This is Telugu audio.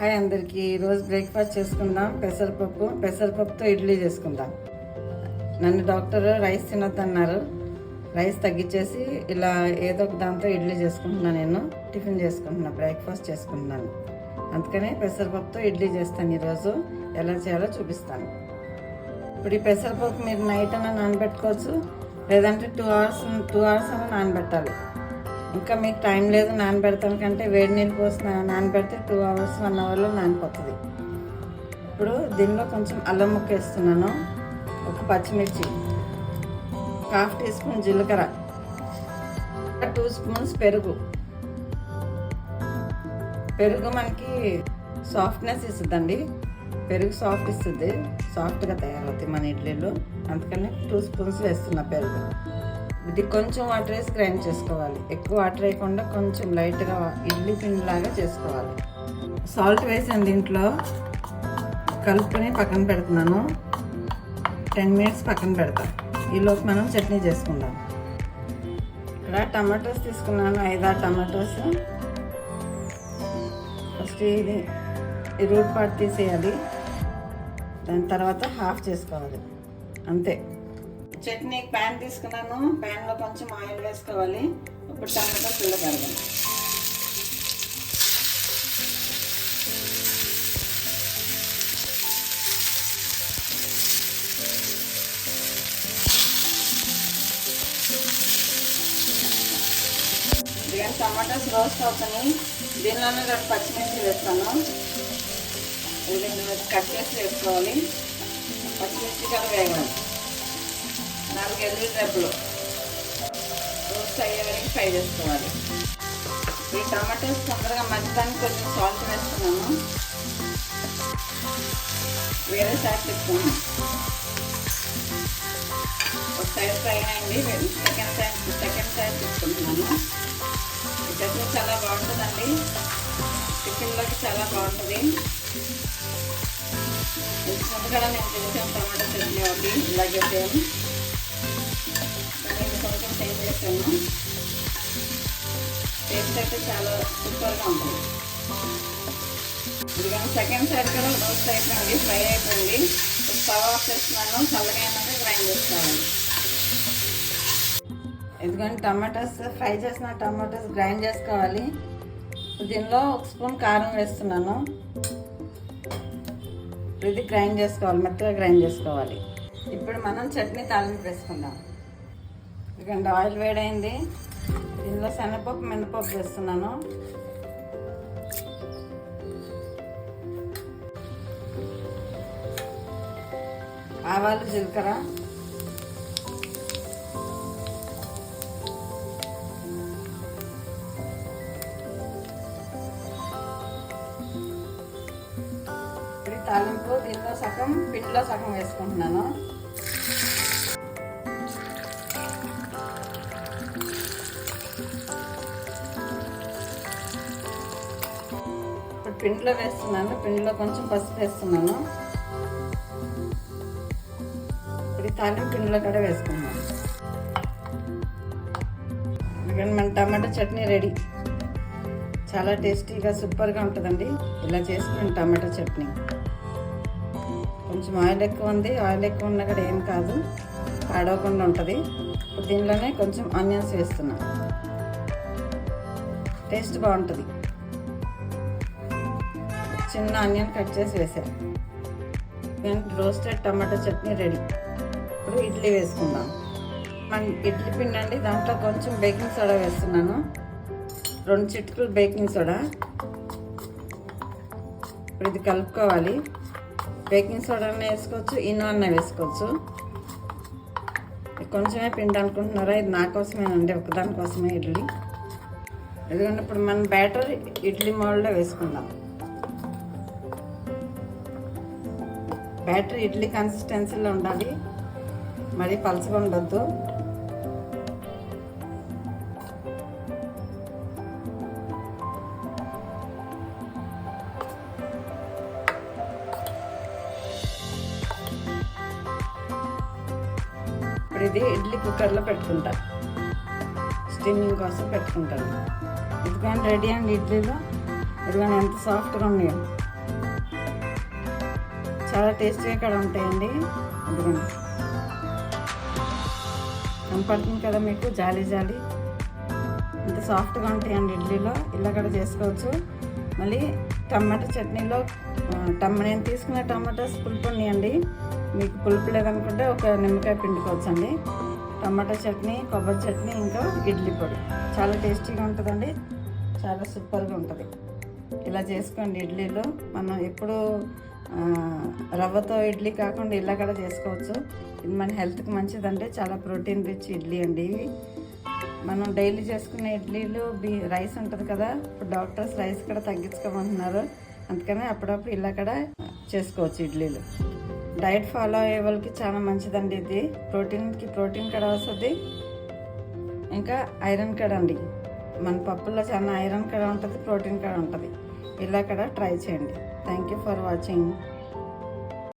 హాయ్ అందరికీ. ఈరోజు బ్రేక్ఫాస్ట్ చేసుకుందాం. పెసరపప్పు పెసరపప్పుతో ఇడ్లీ చేసుకుందాం. నన్ను డాక్టర్ రైస్ తినొద్దన్నారు. రైస్ తగ్గించేసి ఇలా ఏదో ఒక దాంతో ఇడ్లీ చేసుకుంటున్నాను నేను. టిఫిన్ చేసుకుంటున్నాను బ్రేక్ఫాస్ట్ చేసుకుంటున్నాను. అందుకనే పెసరపప్పుతో ఇడ్లీ చేస్తాను ఈరోజు. ఎలా చేయాలో చూపిస్తాను. ఇప్పుడు ఈ పెసరపప్పు మీరు నైట్ అయినా నానబెట్టుకోవచ్చు. లేదంటే టూ అవర్స్ టూ అవర్స్ అయినా నానబెట్టాలి. ఇంకా మీకు టైం లేదు నానబెడతాం కంటే వేడి నీళ్ళు పోసి నానబెడితే టూ అవర్స్ వన్ అవర్లో నానిపోతుంది. ఇప్పుడు దీనిలో కొంచెం అల్లం ముక్క వేస్తున్నాను. ఒక పచ్చిమిర్చి హాఫ్ టీ స్పూన్ జీలకర్ర టూ స్పూన్స్ పెరుగు. పెరుగు మనకి సాఫ్ట్నెస్ ఇస్తుందండి. పెరుగు సాఫ్ట్ ఇస్తుంది. సాఫ్ట్గా తయారవుతాయి మన ఇడ్లీలు. అందుకని టూ స్పూన్స్ వేస్తున్నా పెరుగు. ఇది కొంచెం వాటర్ వేసి గ్రైండ్ చేసుకోవాలి. ఎక్కువ వాటర్ వేయకుండా కొంచెం లైట్గా ఇడ్లీ పిండిలాగా చేసుకోవాలి. సాల్ట్ వేసాను దీంట్లో. కలుపుకొని పక్కన పెడుతున్నాను. టెన్ మినిట్స్ పక్కన పెడతాను ఈలోపు మనం చట్నీ చేసుకుందాం. ఇక్కడ టమాటోస్ తీసుకున్నాను. ఐదారు టమాటోస్. ఫస్ట్ ఇది రూట్ పార్ట్ తీసేయాలి. దాని తర్వాత హాఫ్ చేసుకోవాలి. అంతే. చట్నీ ప్యాన్ తీసుకున్నాను. ప్యాన్లో కొంచెం ఆయిల్ వేసుకోవాలి. ఇప్పుడు టమాటో పిల్ల కడదాం టమాటాస్ రోస్ట్ అవుతాయి దీనిలోనే రెండు పచ్చిమిర్చి వేస్తాను. రెండు కట్ చేసి వేసుకోవాలి. పచ్చిమిర్చి కూడా వేయాలి నాలుగు ఎల్లుల్లి రెబ్బలు రోస్ట్ అయ్యే వరకు ఫ్రై చేసుకోవాలి. ఈ టమాటోస్ తొందరగా మగ్గడానికి కొంచెం సాల్ట్ వేస్తున్నాము వేరే సాల్ట్ ఇస్తాము ఒక సైడ్ ఫ్రై అయింది. సెకండ్ సైడ్ సెకండ్ సైడ్ తీసుకుంటున్నాను. ఈ చట్నీ చాలా బాగుంటుందండి. టిఫిన్లోకి చాలా బాగుంటుంది. ఇంతకుముందు కూడా నేను చేసాను టమాటా చట్నీ ఒకటి ఇలాగే సేమ్. నేను చేశాను టేస్ట్ అయితే చాలా సూపర్గా ఉంటుంది. ఇది కానీ సెకండ్ సైడ్ కూడా రోస్ట్ అయిపోయింది ఫ్రై అయిపోయింది. స్టవ్ ఆఫ్ చేస్తున్నాను చల్లగా అయినాక గ్రైండ్ చేసుకోవాలి ఎందుకంటే టమాటోస్ ఫ్రై చేసిన టమాటోస్ గ్రైండ్ చేసుకోవాలి. దీనిలో ఒక స్పూన్ కారం వేస్తున్నాను. ఇది గ్రైండ్ చేసుకోవాలి మెత్తగా గ్రైండ్ చేసుకోవాలి. ఇప్పుడు మనం చట్నీ తాలింపు వేసుకుందాం. ఎందుకంటే ఆయిల్ వేడైంది. దీనిలో శనగపప్పు మినపప్పు వేస్తున్నాను. ఆవాలు జీలకర్ర. తాలింపు దీనిలో సగం పిండిలో సగం వేసుకుంటున్నాను. పిండిలో వేస్తున్నాను. పిండిలో కొంచెం పసుపు వేస్తున్నాను. ఇప్పుడు ఈ తాలింపు పిండిలో కూడా వేసుకున్నాను ఎందుకంటే మన టమాటా చట్నీ రెడీ. చాలా టేస్టీగా సూపర్గా ఉంటుందండి. ఇలా చేసుకున్నాను టమాటా చట్నీ. కొంచెం ఆయిల్ ఎక్కువ ఉంది. ఆయిల్ ఎక్కువ ఉన్నా కూడా ఏం కాదు. పాడవకుండా ఉంటుంది. దీనిలోనే కొంచెం ఆనియన్స్ వేస్తున్నాను. టేస్ట్ బాగుంటుంది. చిన్న ఆనియన్ కట్ చేసి వేసాను రోస్టెడ్ టమాటా చట్నీ రెడీ ఇప్పుడు ఇడ్లీ వేసుకుందాం. మన ఇడ్లీ పిండి అండి దాంట్లో కొంచెం బేకింగ్ సోడా వేస్తున్నాను. రెండు చిటుకులు బేకింగ్ సోడా. ఇప్పుడు ఇది కలుపుకోవాలి. బేకింగ్ సోడా వేసుకోవచ్చు ఇనో అన్న వేసుకోవచ్చు కొంచెమే పిండి అనుకుంటున్నారా? ఇది నా కోసమేనండి ఒకదాని కోసమే ఇడ్లీ. ఎందుకంటే ఇప్పుడు మన బ్యాటర్ ఇడ్లీ మోల్డ్లో వేసుకుందాం. బ్యాటరీ ఇడ్లీ కన్సిస్టెన్సీలో ఉండాలి. మరి పలుచగా ఉండొద్దు. ఇప్పుడు ఇది ఇడ్లీ కుక్కర్లో పెట్టుకుంటా. స్టీమింగ్ కోసం పెట్టుకుంటాను. ఇదిగోండి రెడీ అండి ఇడ్లీలు. ఇదిగోండి ఎంత సాఫ్ట్గా ఉన్నాయో. చాలా టేస్టీగా ఇక్కడ ఉంటాయండి. ఇదిగోండి. కనపడుతుంది కదా మీకు? జాలి జాలి. ఇంత సాఫ్ట్గా ఉంటాయండి ఇడ్లీలో. ఇలా కూడా చేసుకోవచ్చు. మళ్ళీ టమాటా చట్నీలో టమా నేను తీసుకున్న టమాటాస్ పులుపు ఉన్నాయండి మీకు పులుపు లేదనుకుంటే ఒక నిమ్మకాయ పిండుకోవచ్చు అండి టమాటా చట్నీ కొబ్బరి చట్నీ ఇంకా ఇడ్లీ పొడి. చాలా టేస్టీగా ఉంటుందండి. చాలా సూపర్గా ఉంటుంది. ఇలా చేసుకోండి ఇడ్లీలో. మనం ఎప్పుడు రవ్వతో ఇడ్లీ కాకుండా ఇలా కూడా చేసుకోవచ్చు. ఇది మన హెల్త్కి మంచిదంటే చాలా ప్రోటీన్ రిచ్ ఇడ్లీ అండి ఇవి. మనం డైలీ చేసుకునే ఇడ్లీలు బీ రైస్ ఉంటుంది కదా ఇప్పుడు డాక్టర్స్ రైస్ కూడా తగ్గించుకోమంటున్నారు. అందుకని అప్పుడప్పుడు ఇలా కూడా చేసుకోవచ్చు ఇడ్లీలు. డైట్ ఫాలో అయ్యే వాళ్ళకి చాలా మంచిదండి ఇది. ప్రోటీన్కి ప్రోటీన్ కూడా వస్తుంది. ఇంకా ఐరన్ కూడా అండి. మన పప్పుల్లో చాలా ఐరన్ కూడా ఉంటుంది ప్రోటీన్ కూడా ఉంటుంది. ఇలా కూడా ట్రై చేయండి. Thank you for watching